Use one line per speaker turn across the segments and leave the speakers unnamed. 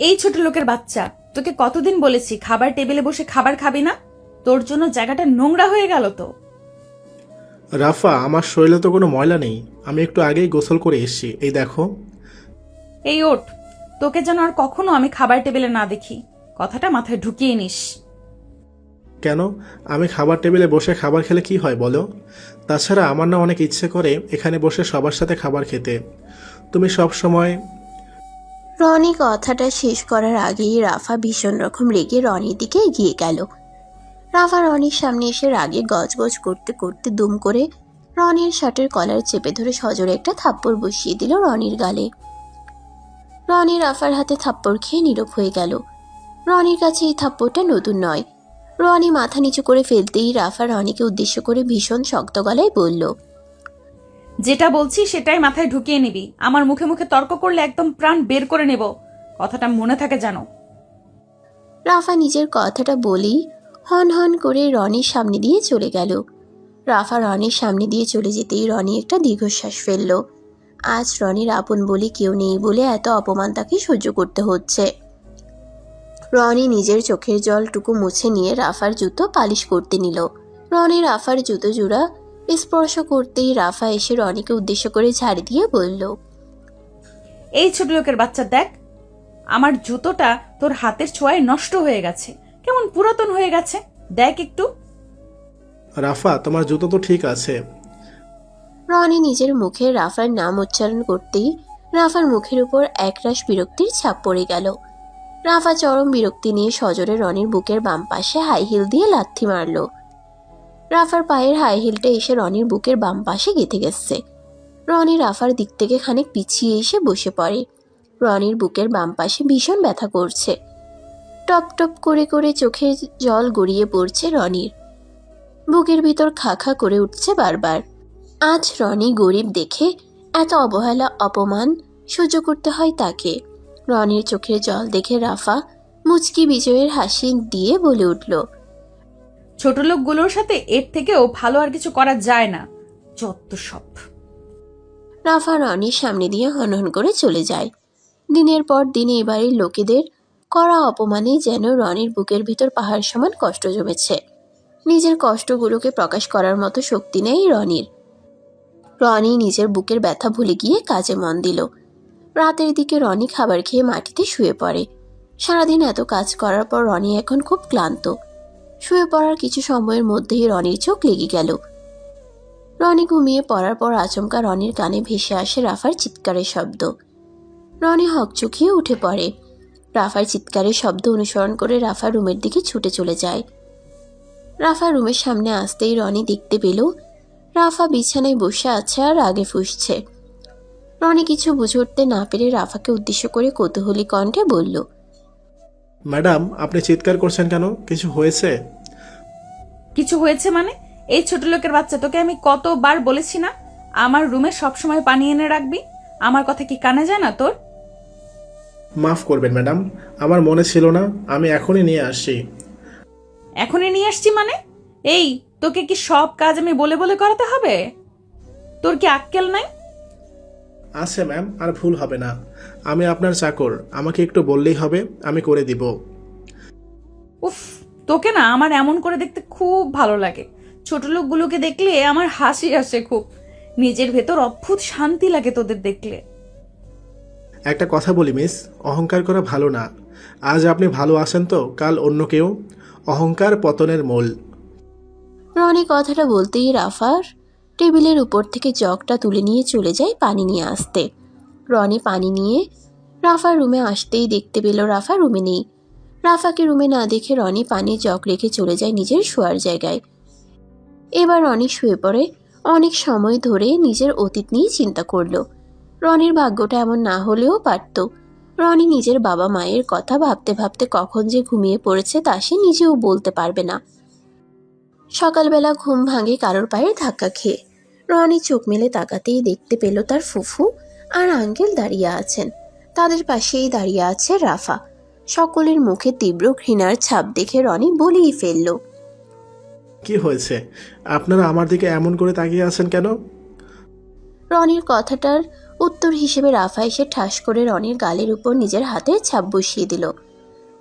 এই ছোট লোকের বাচ্চা তোকে কতদিন বলেছি খাবার টেবিলে বসে খাবার খাবি না? তোর জন্য জায়গাটা নোংরা হয়ে গেল তো।
রাফা আমার শরীরে তো কোনো ময়লা নেই। আমি একটু আগেই গোসল করে এসেছি। এই দেখো।
এই ওঠ। তোকে যেন আর কখনো আমি খাবার টেবিলে না দেখি। কথাটা মাথায় ঢুকিয়ে নিস।
কেন? আমি খাবার টেবিলে বসে খাবার খেলে কি হয় বলো? তাছাড়া আমার না অনেক ইচ্ছে করে এখানে বসে সবার সাথে খাবার খেতে। তুমি সব সময়
রনি কথাটা শেষ করার আগেই রাফা ভীষণ রকম রেগে রনির দিকে এগিয়ে গেল। রাফা রনির সামনে এসে রাগে গজগজ করতে করতে দুম করে রনির শার্টের কলার চেপে ধরে সজোরে একটা থাপ্পড় বসিয়ে দিল রনির গালে। রনি রাফার হাতে থাপ্পড় খেয়ে নীরব হয়ে গেল। রনির কাছে এই থাপ্পড়টা নতুন নয়। রনি মাথা নিচু করে ফেলতেই রাফা রনিকে উদ্দেশ্য করে ভীষণ শক্ত গলায় বলল
যেটা বলছি সেটাই মাথায় ঢুকিয়ে নিবি। আমার মুখে মুখে তর্ক করলে একদম প্রাণ বের করে নেব। কথাটা মনে থাকে জানো।
রাফা নিজের কথাটা বলেই হন হন করে রনির সামনে দিয়ে চলে গেল। রাফা রনির সামনে দিয়ে চলে যেতেই রনি একটা দীর্ঘশ্বাস ফেলল। আজ রনির আপন বলে কেউ নেই বলে এত অপমান তাকে সহ্য করতে হচ্ছে। রনি নিজের চোখের জলটুকু মুছে নিয়ে রাফার জুতো পালিশ করতে নিল। রনি রাফার জুতো জোড়া স্পর্শ করতেই রাফা এসে রনিকে উদ্দেশ্য করে ঝাড়ি দিয়ে বলল
এই ছোট লোকের বাচ্চা দেখ আমার জুতোটা তোর হাতের ছোঁয়ায় নষ্ট হয়ে গেছে। কেমন পুরাতন হয়ে গেছে? দেখ একটু।
রাফা তোমার জুতো তো ঠিক আছে।
রনি নিজের মুখে রাফার নাম উচ্চারণ করতেই রাফার মুখের উপর একরাশ বিরক্তির ছাপ পড়ে গেল। রাফা চরম বিরক্তি নিয়ে সজোরে রনির বুকের বাম পাশে হাই হিল দিয়ে লাথি মারল। রাফার পায়ের হাই হিলটা এসে রনির বুকের বাম পাশে গেঁথে গেছে। রনি রাফার দিক থেকে খানিক পিছিয়ে এসে বসে পড়ে। রনির বুকের বাম পাশে ভীষণ ব্যথা করছে। টপ টপ করে করে চোখে জল গড়িয়ে পড়ছে রনির। বুকের ভিতর খা খা করে উঠছে বারবার। আজ রনি গরিব দেখে এত অবহেলা, অপমান সহ্য করতে হয় তাকে। রনির চোখের জল দেখে রাফা মুচকি বিজয়ের হাসি দিয়ে বলে উঠল
ছোট লোকগুলোর সাথে এর থেকেও ভালো আর কিছু করা যায় না যত সব।
রাফা রনির সামনে দিয়ে হনহন করে চলে যায়। দিনের পর দিন এই বাড়ির লোকেদের করা অপমানে যেন রনির বুকের ভিতর পাহাড় সমান কষ্ট জমেছে। নিজের কষ্টগুলোকে প্রকাশ করার মতো শক্তি নেই রনির। রনি নিজের বুকের ব্যথা ভুলে গিয়ে কাজে মন দিল। রাতের দিকে রনি খাবার খেয়ে মাটিতে শুয়ে পড়ে। সারাদিন এত কাজ করার পর রনি এখন খুব ক্লান্ত। শুয়ে পড়ার কিছু সময়ের মধ্যেই রনির চোখ লেগে গেল। রনি ঘুমিয়ে পড়ার পর আচমকা রনির কানে ভেসে আসে রাফার চিৎকারের শব্দ। রনি হকচকিয়ে উঠে পড়ে। রাফার চিৎকারের শব্দ অনুসরণ করে রাফা রুমের দিকে ছুটে চলে যায়। রাফা রুমের সামনে আসতেই রনি দেখতে পেল, রাফা বিছানায় বসে আছে আর আগে ফুসছে। রনি কিছু বুঝে উঠতে না পেরে রাফাকে উদ্দেশ্য করে কৌতূহলী কণ্ঠে বলল
ম্যাডাম আপনি চিৎকার করছেন কেন? কিছু হয়েছে?
কিছু হয়েছে মানে? এই ছোট লোকের বাচ্চা তোকে আমি কতবার বলেছি না? আমার রুমে সবসময় পানি এনে রাখবি? আমার কথা কি কানে যায় না তোর?
মাফ করবেন ম্যাডাম। আমার মনে ছিল না আমি এখনই নিয়ে আসছি।
এখনই নিয়ে আসছি মানে? এই তোকে কি সব কাজ আমি বলে বলে করাতে হবে? তোর কি আক্কেল নাই?
আছে ম্যাম আর ভুল হবে না। আমি আপনার চাকর আমাকে একটু বললেই হবে আমি করে দিব।
উফ তোকে না আমার এমন করে দেখতে খুব ভালো লাগে। ছোট লোকগুলোকে দেখলে আমার হাসি আসে খুব। নিজের ভেতর অদ্ভুত শান্তি লাগে তোদের দেখলে।
একটা কথা বলি মিস অহংকার করা ভালো না। আজ আপনি ভালো আছেন তো কাল অন্য কেউ? অহংকার পতনের মূল।
রনি কথাটা বলতেই রাফার টেবিলের উপর থেকে জগটা তুলে নিয়ে চলে যায় পানি নিয়ে আসতে। রনি পানি নিয়ে রাফার রুমে আসতেই দেখতে পেল রাফা রুমে নেই। রাফাকে রুমে না দেখে রনি পানির জগ রেখে চলে যায় নিজের শোয়ার জায়গায়। এবার রনি শুয়ে পড়ে, অনেক সময় ধরে নিজের অতীত নিয়ে চিন্তা করল। রনির ভাগ্যটা এমন না হলেও পারত। রনি নিজের বাবা মায়ের কথা ভাবতে ভাবতে কখন যে ঘুমিয়ে পড়েছে তা সে নিজেও বলতে পারবে না। সকালবেলা ঘুম ভাঙে কারোর পায়ে ধাক্কা খেয়ে। রনি চোখ মেলে তাকাতেই দেখতে পেল তার ফুফু আর আঙ্কেল দাঁড়িয়ে আছেন। তাদের পাশেই দাঁড়িয়ে আছে রাফা। সকলের মুখে তীব্র ঘৃণার ছাপ দেখে রনি বলেই ফেলল
কি হয়েছে? আপনারা আমার দিকে এমন করে তাকিয়ে আছেন কেন?
রনির কথাটার উত্তর হিসেবে রাফা এসে ঠাস করে রনির গালের উপর নিজের হাতের ছাপ বসিয়ে দিল।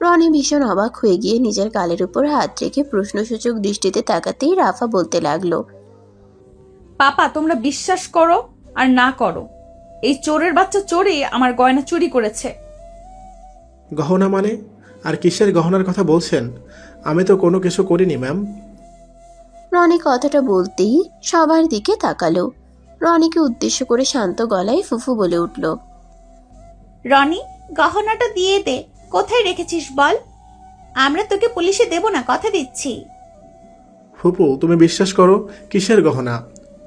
রনি ভীষণ অবাক হয়ে গিয়ে নিজের গালের উপর হাত রেখে প্রশ্নসূচক দৃষ্টিতে তাকাতেই রাফা বলতে লাগল
পাপা তোমরা বিশ্বাস করো আর না করো। এই চোরের বাচ্চা চোরে আমার গয়না চুরি করেছে।
গহনা মানে? আর কিসের গহনার কথা বলছেন? আমি তো কোনো কিছু করিনি ম্যাম।
রনি কথাটা বলতেই সবার দিকে তাকালো। রনিকে উদ্দেশ্য করে শান্ত গলায় ফুফু বলে উঠল
রনি গহনাটা দিয়ে দে। কোথায় রেখেছিস বল? আমরা তোকে পুলিশে দেব না কথা দিচ্ছি।
ফুপু তুমি বিশ্বাস করো কিসের গহনা?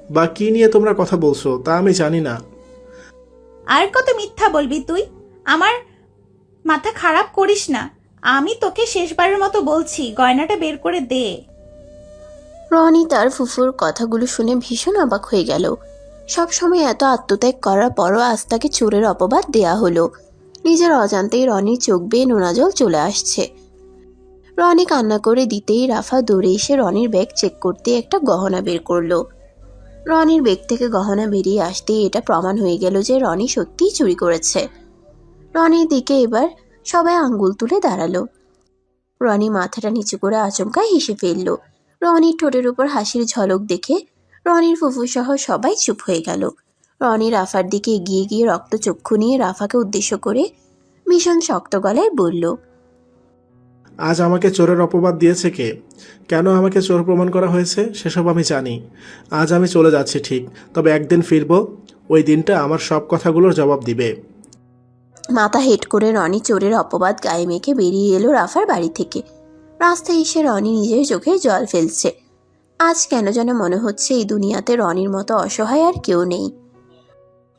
বা কি নিয়ে তোমরা কথা বলছো তা আমি জানি না।
আর কত মিথ্যা বলবি তুই? আমার মাথা খারাপ করিস না। আমি তোকে শেষবারের মতো বলছি গয়নাটা বের করে দে।
রনি তার ফুফুর কথাগুলো শুনে ভীষণ অবাক হয়ে গেল। সব সময় এত আত্মত্যাগ করার পরও আজ তাকে চোরের অপবাদ দেয়া হলো। নিজের অজান্তেই রনির চোখ বেয়ে নোনা জল চলে আসছে। রনি কান্না করে দিতেই রাফা দৌড়ে এসে রনির ব্যাগ চেক করতে একটা গহনা বের করল। রনির বেগ থেকে গহনা বেরিয়ে আসতেই এটা প্রমাণ হয়ে গেল যে রনি সত্যিই চুরি করেছে। রনির দিকে এবার সবাই আঙ্গুল তুলে দাঁড়াল। রনি মাথাটা নিচু করে আচমকা হেসে ফেলল। রনির ঠোঁটের উপর হাসির ঝলক দেখে রনির ফুফু সহ সবাই চুপ হয়ে গেল। রনি রাফার দিকে এগিয়ে গিয়ে রক্তচক্ষু নিয়ে রাফাকে উদ্দেশ্য করে ভীষণ শক্ত গলায় বলল
আজ আমাকে চোরের অপবাদ দিয়েছে কে? কেন আমাকে চোর প্রমাণ করা হয়েছে? সেসব আমি জানি। আজ আমি চলে যাচ্ছি, ঠিক। তবে একদিন ফিরব, ওই দিনটা আমার সব কথাগুলোর জবাব দিবে।
মাথা হেট করে রনি চোরের অপবাদ গায়ে মেখে বেরিয়ে এলো রাফার বাড়ি থেকে। রাস্তায় এসে রনি নিজের চোখে জল ফেলছে। আজ কেন যেন মনে হচ্ছে এই দুনিয়াতে রনির মতো অসহায় আর কেউ নেই।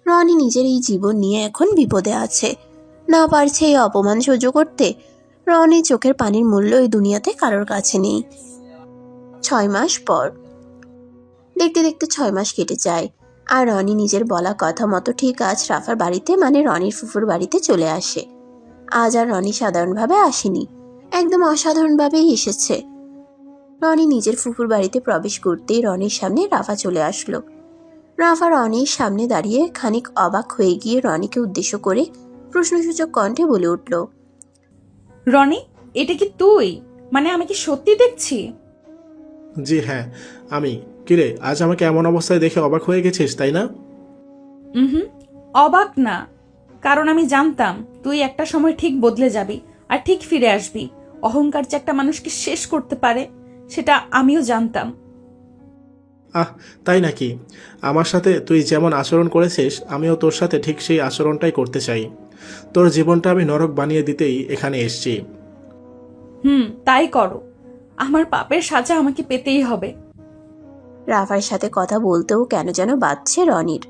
রনি নিজের এই জীবন নিয়ে এখন বিপদে আছে। না পারছে এই অপমান সহ্য করতে। রনির চোখের পানির মূল্য এই দুনিয়াতে কারোর কাছে নেই। ছয় মাস পর। দেখতে দেখতে ছয় মাস কেটে যায়। আর রনি নিজের বলা কথা মতো ঠিক আজ রাফার বাড়িতে মানে রনির ফুফুর বাড়িতে চলে আসে। আজ আর রনি সাধারণভাবে আসেনি। একদম অসাধারণভাবেই এসেছে। রনি নিজের ফুফুর বাড়িতে প্রবেশ করতেই রনির সামনে রাফা চলে আসলো। রাফা রনির সামনে দাঁড়িয়ে খানিক অবাক হয়ে গিয়ে রনিকে উদ্দেশ্য করে প্রশ্নসূচক কণ্ঠে বলে উঠল
রনি এটা কি তুই? মানে আমি কি সত্যি দেখছি?
জি হ্যাঁ আমি। কিরে আজ আমাকে এমন অবস্থায় দেখে অবাক হয়ে গেছিস তাই না?
হুম অবাক না। কারণ আমি জানতাম তুই একটা সময় ঠিক বদলে যাবি আর ঠিক ফিরে আসবি। অহংকার যে একটা মানুষকে শেষ করতে পারে সেটা আমিও জানতাম।
আহ তাই নাকি? আমার সাথে তুই যেমন আচরণ করেছিস আমিও তোর সাথে ঠিক সেই আচরণটাই করতে চাই। তোর জীবনটা আমি নরক বানিয়ে দিতেই এখানে এসছি।
হুম তাই করো। আমার পাপের সাজা আমাকে পেতেই হবে।
রাফার সাথে কথা বলতেও কেন যেন বাজছে রনির।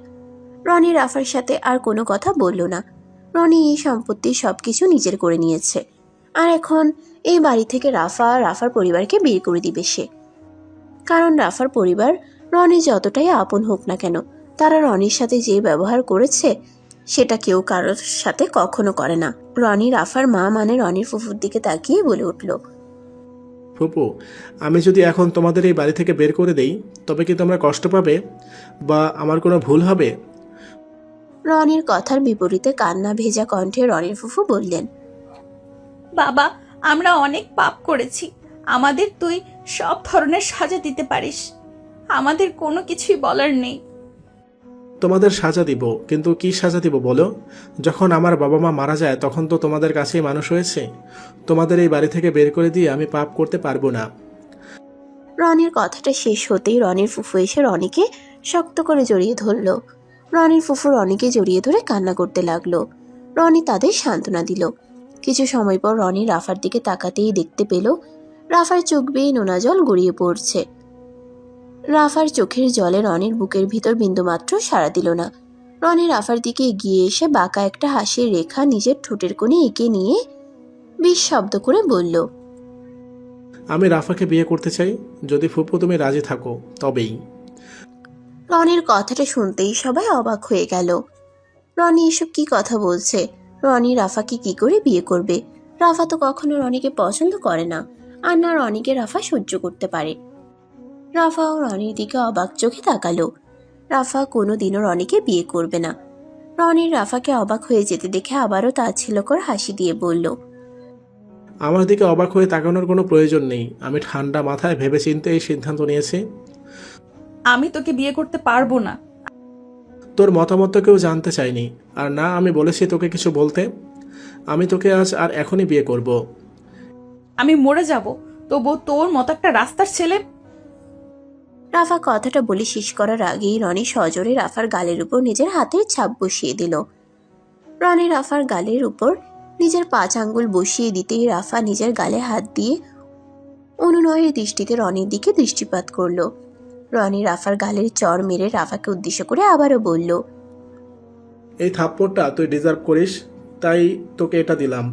রনি রাফার সাথে আর কোনো কথা বলল না। রনি এই সম্পত্তি সব কিছু নিজের করে নিয়েছে। আর এখন এই বাড়ি থেকে রাফা রাফার পরিবারকে বের করে দিবে সে। কারণ রাফার পরিবার রনি যতটাই আপন হোক না কেন তারা রনির সাথে যে ব্যবহার করেছে সেটা কেউ কারোর সাথে কখনো করে না। রনি রাফার মা মানে রনির ফুফুর দিকে তাকিয়ে বলে উঠল
ফুপু আমি যদি এখন তোমাদের এই বাড়ি থেকে বের করে দেই তবে কি তোমরা কষ্ট পাবে? বা আমার কোনো ভুল হবে?
রনির কথার বিপরীতে কান্না ভেজা কণ্ঠে রনির ফুফু বললেন
বাবা আমরা অনেক পাপ করেছি। আমাদের তুই সব ধরনের সাজা দিতে পারিস। আমাদের কোনো কিছুই বলার নেই।
তোমাদের সাজা দিব কিন্তু কি সাজা দিব বলো? যখন আমার বাবা মা মারা যায় তখন তো তোমাদের কাছেই মানুষ হয়েছে। তোমাদের এই বাড়ি থেকে বের করে দিয়ে আমি পাপ করতে পারব না।
রনির কথাটা শেষ হতেই রনির ফুফু এসে রনিকে শক্ত করে জড়িয়ে ধরল। রনির ফুফু রনিকে জড়িয়ে ধরে কান্না করতে লাগল। রনি তাদের সান্ত্বনা দিল। কিছু সময় পর রনি রাফার দিকে তাকাতেই দেখতে পেল রাফার চোখ বেয়ে নোনা জল গড়িয়ে পড়ছে। রাফার চোখের জলে রনির বুকের ভিতর বিন্দুমাত্র সাড়া দিল না। রনি রাফার দিকে এগিয়ে এসে বাঁকা একটা হাসির রেখা নিজের ঠোঁটের কোণে এঁকে নিয়ে বিষ শব্দ করে বলল
আমি রাফাকে বিয়ে করতে চাই। যদি ফুপু তুমি রাজি থাকো তবেই।
রনির কথাটা শুনতেই সবাই অবাক হয়ে গেল। রনি এসব কি কথা বলছে? রনি রাফাকে কি করে বিয়ে করবে? রাফা তো কখনো রনিকে পছন্দ করে না। আর না রনিকে রাফা সহ্য করতে পারে। রাফা ও রনির দিকে অবাক চোখে তাকালো। রাফা কোনোদিনও রনিকে বিয়ে করবে না। রনির রাফাকে অবাক হয়ে যেতে দেখে আবারও তা ছিল তাচ্ছিল্যকর হাসি দিয়ে বলল
আমার দিকে অবাক হয়ে তাকানোর কোনো প্রয়োজন নেই। আমি ঠান্ডা মাথায় ভেবেচিন্তে এই সিদ্ধান্ত নিয়েছি।
আমি তোকে বিয়ে করতে পারব না।
তোর মতামত তো কেউ জানতে চায়নি। আর না আমি বলেছি তোকে কিছু বলতে। আমি তোকে আজ আর এখনই বিয়ে করব।
আমি মরে যাব। তবু তোর মতো একটা রাস্তার ছেলে
রাফা কথাটা বলে শেষ করার আগেই রনি সজোরে রাফার গালের উপর নিজের হাতের ছাপ বসিয়ে দিল। রনি রাফার গালের উপর নিজের পাঁচ আঙ্গুল বসিয়ে দিতেই রাফা নিজের গালে হাত দিয়ে অনুনয়ের দৃষ্টিতে রনির দিকে দৃষ্টিপাত করল। রনি রাফার গালের চর মেরে রাফাকে উদ্দেশ্য করে আবারও বলল
এই থাপ্পড়টা তুই ডিজার্ভ করিস তাই তোকে এটা দিলাম।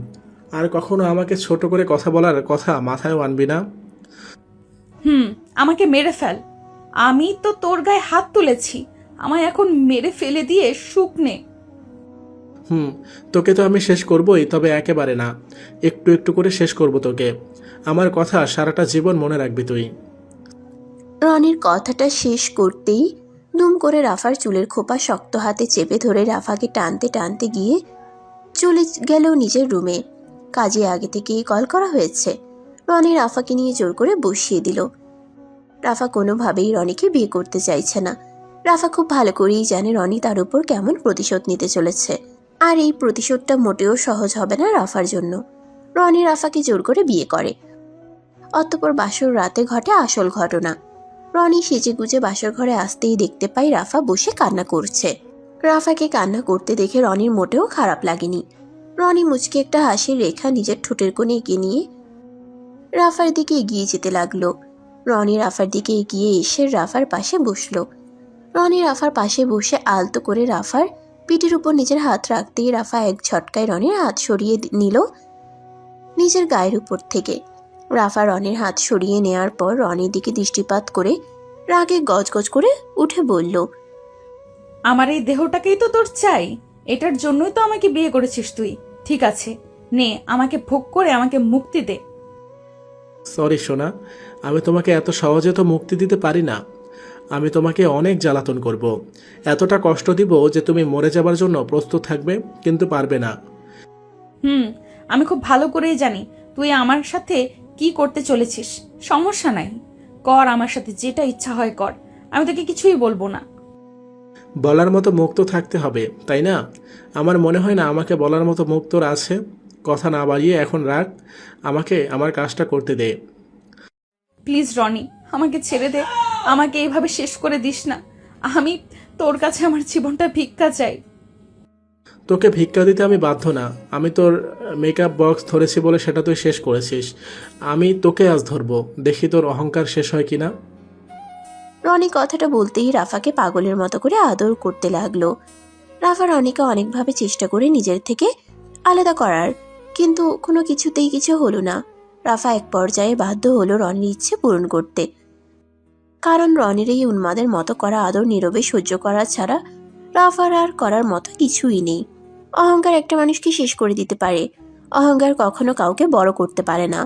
আর কখনো আমাকে ছোট করে কথা বলার কথা মাথায় আনবি না?
হুম আমাকে মেরে ফেল। আমি তো তোর গায়ে হাত তুলেছি। আমায় এখন মেরে ফেলে দিয়ে সুখ নে।
হুম তোকে তো আমি শেষ করবই তবে একেবারে না। একটু একটু করে শেষ করব তোকে। আমার কথা সারাটা জীবন মনে রাখবি তুই।
রনির কথাটা শেষ করতেই দুম করে রাফার চুলের খোপা শক্ত হাতে চেপে ধরে রাফাকে টানতে টানতে গিয়ে চলে গেল নিজের রুমে। কাজে আগে থেকেই কল করা হয়েছে। রনি রাফাকে নিয়ে জোর করে বসিয়ে দিল। রাফা কোনোভাবেই রনিকে বিয়ে করতে চাইছে না। রাফা খুব ভালো করেই জানে রনি তার উপর কেমন প্রতিশোধ নিতে চলেছে। আর এই প্রতিশোধটা মোটেও সহজ হবে না রাফার জন্য। রনি রাফাকে জোর করে বিয়ে করে। অতঃপর বাসর রাতে ঘটে আসল ঘটনা। রনি সেজে গুজে বাসর ঘরে আসতেই দেখতে পাই রাফা বসে কান্না করছে। রাফাকে কান্না করতে দেখে রনির মোটেও খারাপ লাগেনি। রনি মুচকে একটা হাসির রেখা নিজের ঠোঁটের কোণে এগিয়ে নিয়ে রাফার দিকে এগিয়ে যেতে লাগল। রনি রাফার দিকে এগিয়ে এসে রাফার পাশে বসল। রনি রাফার পাশে বসে আলতো করে রাফার পিঠের উপর নিজের হাত রাখতেই রাফা এক ঝটকায় রনির হাত সরিয়ে নিল নিজের গায়ের উপর থেকে। রাফা রনির হাত সরিয়ে নেয়ার পর রনির দিকে দৃষ্টিপাত করে রাগে গজগজ করে উঠে বলল
আমার এই দেহটাকেই তো তোর চাই। এটার জন্যই তো আমাকে বিয়ে করেছিস তুই। ঠিক আছে নে আমাকে ভোগ করে আমাকে মুক্তি দে।
সরি সোনা আমি তোমাকে এত সহজে তো মুক্তি দিতে পারি না। আমি তোমাকে অনেক জ্বালাতন করব। এতটা কষ্ট দিব যে তুমি মরে যাবার জন্য প্রস্তুত থাকবে কিন্তু পারবে না।
হুম আমি খুব ভালো করেই জানি তুই আমার সাথে কি করতে চলেছিস। সমস্যা নাই। কর আমার সাথে যেটা ইচ্ছা হয় কর। আমি তোকে কিছুই বলব না।
বলার মতো মুক্ত থাকতে হবে তাই না? আমার মনে হয় না আমাকে বলার মতো মুখ তোর আছে। কথা না বাড়িয়ে এখন রাখ। আমাকে আমার কাজটা করতে দে।
প্লিজ রনি আমাকে ছেড়ে দে। আমাকে এইভাবে শেষ করে দিস না। আমি তোর কাছে আমার জীবনটা ভিক্ষা চাই।
তোকে ভিক্ষা দিতে আমি বাধ্য না। আমি তোর মেকআপ বক্স ধরেছি বলে সেটা তুই শেষ করেছিস। আমি তোকে আজ ধরবো। দেখি তোর অহংকার শেষ হয় কিনা।
রনি কথাটা বলতেই রাফাকে পাগলের মতো করে আদর করতে লাগল। রাফা রনিকে অনেকভাবে চেষ্টা করে নিজের থেকে আলাদা করার কিন্তু কোনো কিছুতেই কিছু হলো না। রাফা এক পর্যায়ে বাধ্য হলো রনির ইচ্ছে পূরণ করতে। কারণ রনির এই উন্মাদের মতো করা আদর নীরবে সহ্য করা ছাড়া রাফার আর করার মতো কিছুই নেই। অহংকার একটা মানুষকে শেষ করে দিতে পারে। অহংকার কখনো কাউকে বড় করতে পারে না।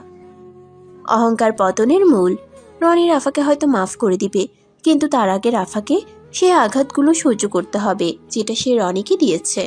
অহংকার পতনের মূল রনি রাফাকে হয়তো মাফ করে দিবে, কিন্তু তার আগে রাফাকে সে আঘাতগুলো সহ্য করতে হবে, যেটা সে রনিকে দিয়েছে।